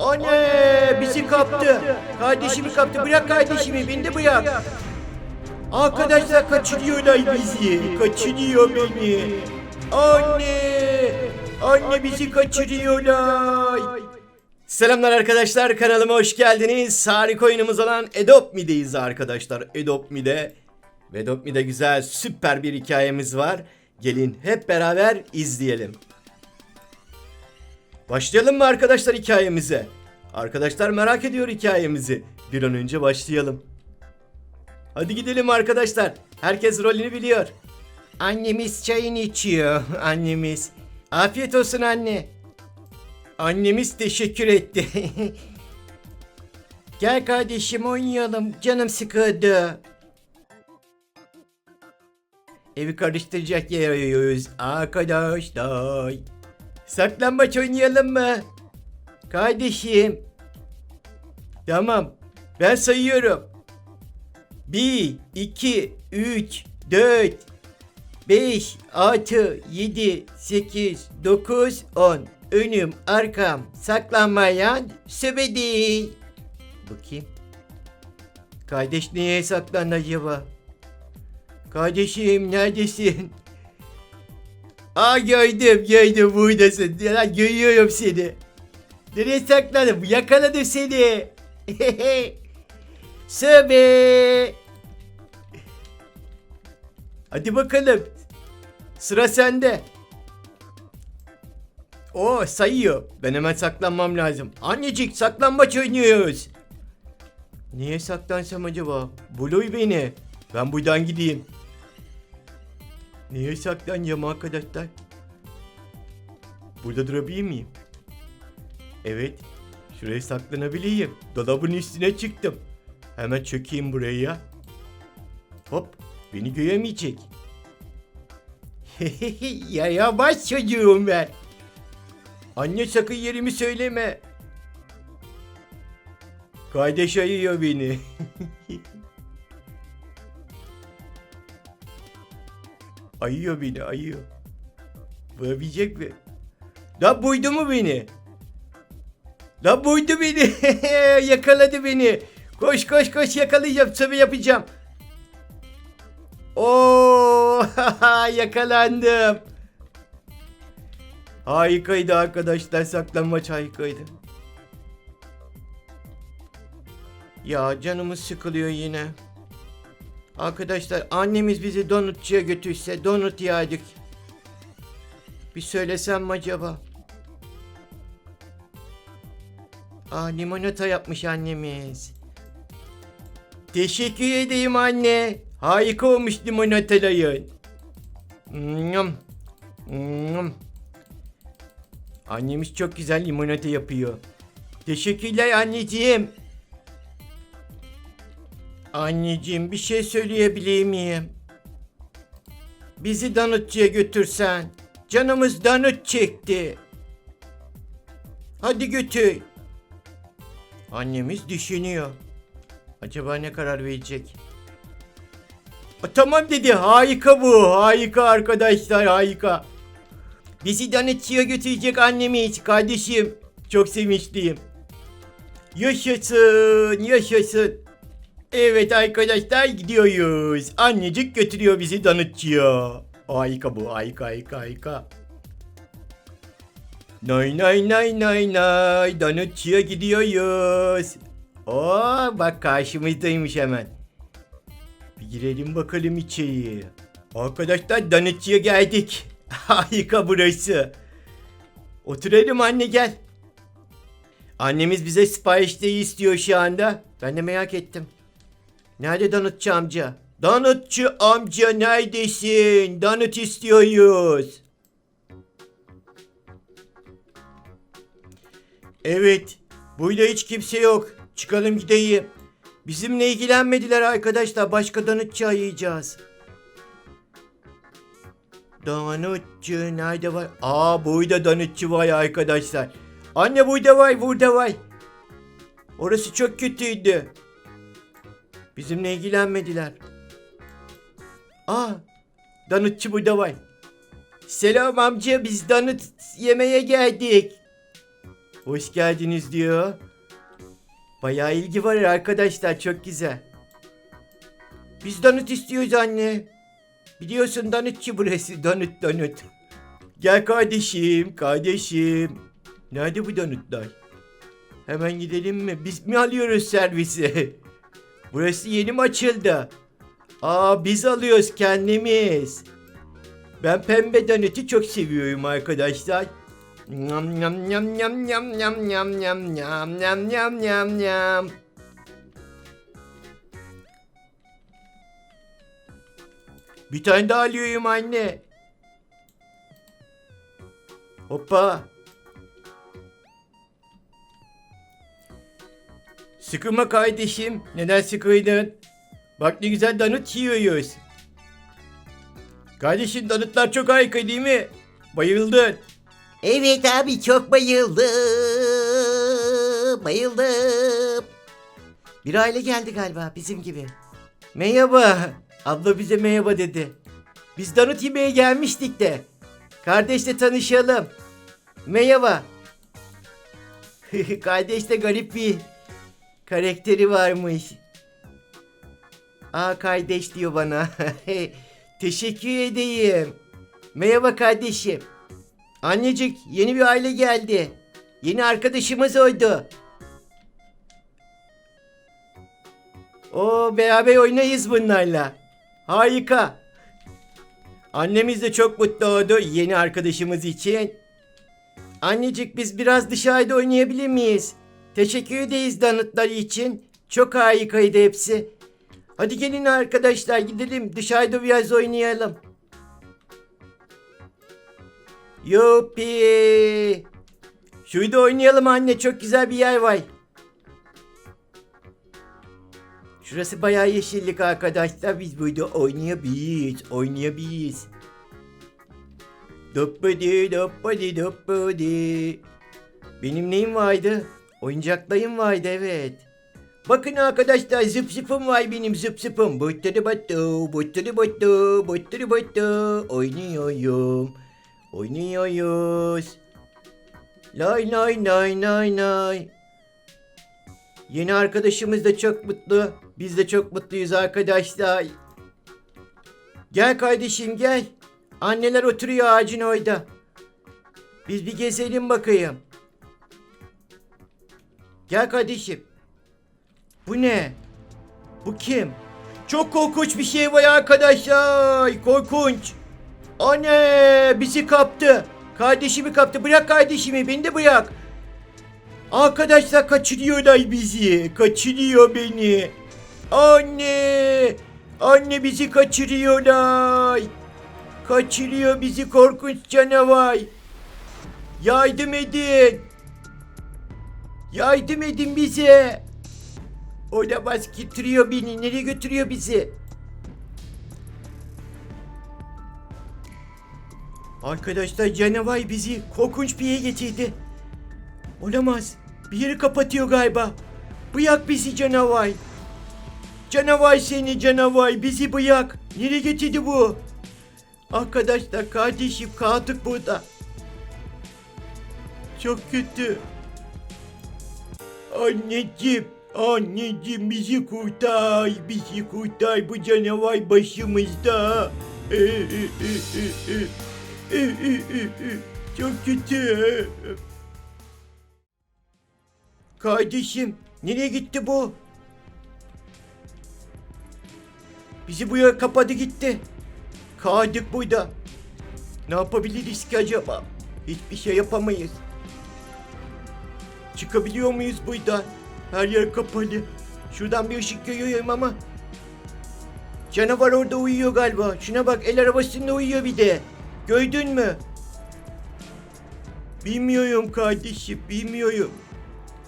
Anne bizi kaptı. Kardeşimi kaptı. Bırak kardeşimi. Beni de bırak. Arkadaşlar kaçırıyorlar bizi. Kaçırıyor beni. Anne. Anne bizi kaçırıyorlar. Selamlar arkadaşlar kanalıma hoş geldiniz. Harika oyunumuz olan Adopt Me'deyiz arkadaşlar. Adopt Me'de. Ve Adopt güzel süper bir hikayemiz var. Gelin hep beraber izleyelim. Başlayalım mı arkadaşlar hikayemize? Arkadaşlar merak ediyor hikayemizi. Bir an önce başlayalım. Hadi gidelim arkadaşlar. Herkes rolünü biliyor. Annemiz çayını içiyor. Annemiz. Afiyet olsun anne. Annemiz teşekkür etti. Gel kardeşim oynayalım. Canım sıkıldı. Evi karıştıracak yer arıyoruz arkadaşlar. Saklambaç oynayalım mı? Kardeşim. Tamam. Ben sayıyorum. 1, 2, 3, 4, 5, 6, 7, 8, 9, 10. Önüm, arkam, saklanmayan söbe değil. Bakayım. Kardeş niye saklandı acaba? Kardeşim neredesin? Aa gördüm gördüm buradasın. Ya, görüyorum seni. Nereye sakladın? Yakaladım seni. Söbe. Hadi bakalım. Sıra sende. O sayıyor. Ben hemen saklanmam lazım. Annecik saklanmaç oynuyoruz. Niye saklansam acaba? Buluy beni. Ben buradan gideyim. Niye saklanacağım arkadaşlar? Burada durabilir miyim? Evet. Şuraya saklanabileyim. Dolabın üstüne çıktım. Hemen çökeyim buraya. Hop. Beni göremeyecek. ya yavaş çocuğum ben. Anne sakın yerimi söyleme. Kardeş ayıyor beni. ayıyor beni ayıyor. Bulabilecek mi? La buydu mu beni? La buydu beni. Yakaladı beni. Koş koş koş yakalayacağım. Tabi yapacağım. Oo yakalandım. Harikaydı arkadaşlar. Saklanmaç harikaydı. Ya canımız sıkılıyor yine. Arkadaşlar annemiz bizi donutçuya götürse donut yerdik. Bir söylesem mi acaba? Aa limonata yapmış annemiz. Teşekkür edeyim anne. Harika olmuş limonataların. Nyam. Nyam. Annemiz çok güzel limonata yapıyor. Teşekkürler anneciğim. Anneciğim bir şey söyleyebilir miyim? Bizi danıtçıya götürsen. Canımız danıt çekti. Hadi götür. Annemiz düşünüyor. Acaba ne karar verecek? A, tamam dedi. Harika bu. Harika arkadaşlar harika. Bizi danıtçıya götürecek annemiz kardeşim. Çok sevinçliyim. Yaşasın yaşasın. Evet arkadaşlar gidiyoruz. Annecik götürüyor bizi danıtçıya. Harika bu harika harika harika. Nay nay nay nay nay danıtçıya gidiyoruz. Oo bak karşımızdaymış hemen. Bir girelim bakalım içeriye. Arkadaşlar danıtçıya geldik. Harika burası. Oturalım anne gel. Annemiz bize siparişleri istiyor şu anda. Ben de merak ettim. Nerede Donutçu amca? Donutçu amca neredesin? Donut istiyoruz. Evet. Burada hiç kimse yok. Çıkalım gideyim. Bizimle ilgilenmediler arkadaşlar. Başka donutçu arayacağız. Donutçu nerede var? Aa burada donutçu var arkadaşlar. Anne burada var burada var. Orası çok kötüydü. Bizimle ilgilenmediler. Aa, danıtçı burada var. Selam amca biz danıt yemeye geldik. Hoş geldiniz diyor. Bayağı ilgi var arkadaşlar çok güzel. Biz donut istiyoruz anne. Biliyorsun donutçu burası donut donut. Gel kardeşim kardeşim. Nerede bu donutlar? Hemen gidelim mi? Biz mi alıyoruz servisi? Burası yeni mi açıldı? Aa biz alıyoruz kendimiz. Ben pembe donutu çok seviyorum arkadaşlar. Nyam nyam nyam nyam nyam nyam nyam nyam nyam nyam nyam nyam nyam. Bir tane daha alıyorum anne. Hoppa. Sıkılma kardeşim. Neden sıkıldın? Bak ne güzel donut yiyoruz. Kardeşim donutlar çok harika değil mi? Bayıldın. Evet abi çok bayıldım. Bayıldım. Bir aile geldi galiba bizim gibi. Merhaba. Abla bize merhaba dedi. Biz donut yemeye gelmiştik de. Kardeşle tanışalım. Merhaba. Kardeş de garip bir karakteri varmış. Aa kardeş diyor bana. Teşekkür edeyim. Merhaba kardeşim. Annecik yeni bir aile geldi. Yeni arkadaşımız oldu. O beraber oynayız bunlarla. Harika. Annemiz de çok mutlu oldu yeni arkadaşımız için. Annecik biz biraz dışarıda oynayabilir miyiz? Teşekkür ederiz donutları için. Çok harikaydı hepsi. Hadi gelin arkadaşlar gidelim dışarıda biraz oynayalım. Yuppi. Şurada oynayalım anne çok güzel bir yer var. Şurası bayağı yeşillik arkadaşlar. Biz burada oynayabiliriz. Oynayabiliriz. Doppadi doppadi doppadi. Benim neyim vardı? Oyuncaklarım vardı evet. Bakın arkadaşlar zıp zıpım var benim zıp zıpım. Butturu buttu, butturu buttu, butturu buttu. Oynuyorum. Oynuyoruz. Lay lay lay lay lay. Yeni arkadaşımız da çok mutlu. Biz de çok mutluyuz arkadaşlar. Gel kardeşim gel. Anneler oturuyor ağacın orada. Biz bir gezelim bakayım. Gel kardeşim. Bu ne? Bu kim? Çok korkunç bir şey var arkadaşlar. Korkunç. Anne bizi kaptı. Kardeşimi kaptı. Bırak kardeşimi. Beni de bırak. Arkadaşlar kaçırıyorlar bizi. Kaçırıyor beni. Anne. Anne bizi kaçırıyorlar. Kaçırıyor bizi korkunç canavar. Yardım edin. Yardım edin bize. Olamaz getiriyor beni. Nereye götürüyor bizi? Arkadaşlar canavar bizi korkunç bir yere getirdi. Olamaz. Bir yeri kapatıyor galiba. Bıyak bizi canavar. Canavar seni canavar bizi bıyak. Nereye getirdi bu? Arkadaşlar kardeşim kaldık burada. Çok kötü. Anneciğim, anneciğim bizi kurtar, bizi kurtar bu canavar başımızda. Ee. Ee, e, e, e. Çok kötü. Kardeşim, nereye gitti bu? Bizi buraya kapadı gitti. Kaldık burada. Ne yapabiliriz ki acaba? Hiçbir şey yapamayız. Çıkabiliyor muyuz buradan? Her yer kapalı. Şuradan bir ışık görüyorum ama. Canavar orada uyuyor galiba. Şuna bak el arabasında uyuyor bir de. Gördün mü? Bilmiyorum kardeşim bilmiyorum.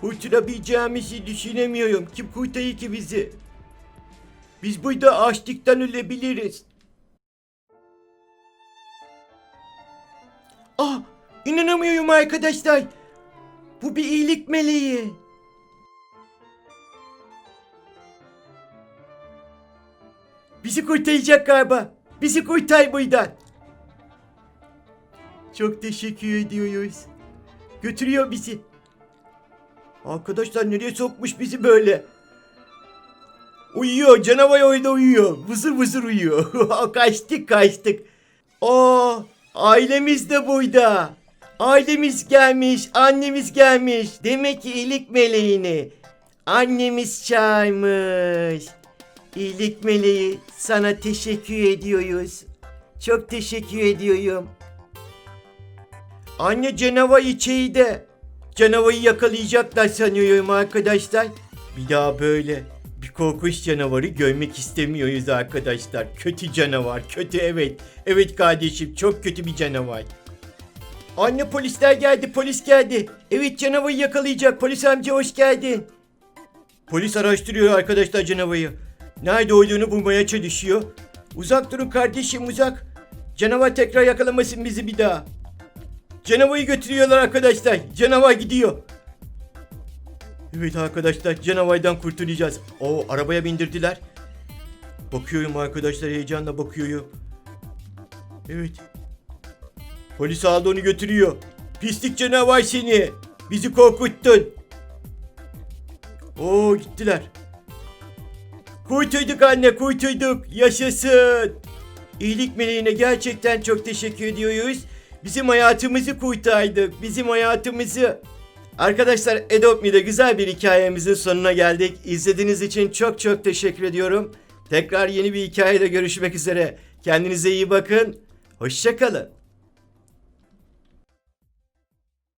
Kurtulabileceğimizi düşünemiyorum. Kim kurtarır ki bizi? Biz burada açlıktan ölebiliriz. Ah! inanamıyorum arkadaşlar. Bu bir iyilik meleği. Bizi kurtaracak galiba. Bizi kurtar buradan. Çok teşekkür ediyoruz. Götürüyor bizi. Arkadaşlar nereye sokmuş bizi böyle? Uyuyor canavar orada uyuyor. Vızır vızır uyuyor. kaçtık kaçtık. Aa ailemiz de burada. Ailemiz gelmiş, annemiz gelmiş. Demek ki iyilik meleğini. Annemiz çağırmış. İyilik meleği sana teşekkür ediyoruz. Çok teşekkür ediyorum. Anne canavar içeride. Canavarı yakalayacaklar sanıyorum arkadaşlar. Bir daha böyle bir korkunç canavarı görmek istemiyoruz arkadaşlar. Kötü canavar, kötü evet. Evet kardeşim çok kötü bir canavar. Anne polisler geldi, polis geldi. Evet canavarı yakalayacak. Polis amca hoş geldin. Polis araştırıyor arkadaşlar canavarı. Nerede olduğunu bulmaya çalışıyor. Uzak durun kardeşim uzak. Canavar tekrar yakalamasın bizi bir daha. Canavarı götürüyorlar arkadaşlar. Canavar gidiyor. Evet arkadaşlar canavardan kurtulacağız. O arabaya bindirdiler. Bakıyorum arkadaşlar heyecanla bakıyorum. Evet. Polis aldı onu götürüyor. Pislik canavar seni. Bizi korkuttun. Oo gittiler. Kurtulduk anne kurtulduk. Yaşasın. İyilik meleğine gerçekten çok teşekkür ediyoruz. Bizim hayatımızı kurtardık. Bizim hayatımızı. Arkadaşlar Adopt Me'de güzel bir hikayemizin sonuna geldik. İzlediğiniz için çok çok teşekkür ediyorum. Tekrar yeni bir hikayede görüşmek üzere. Kendinize iyi bakın. Hoşçakalın.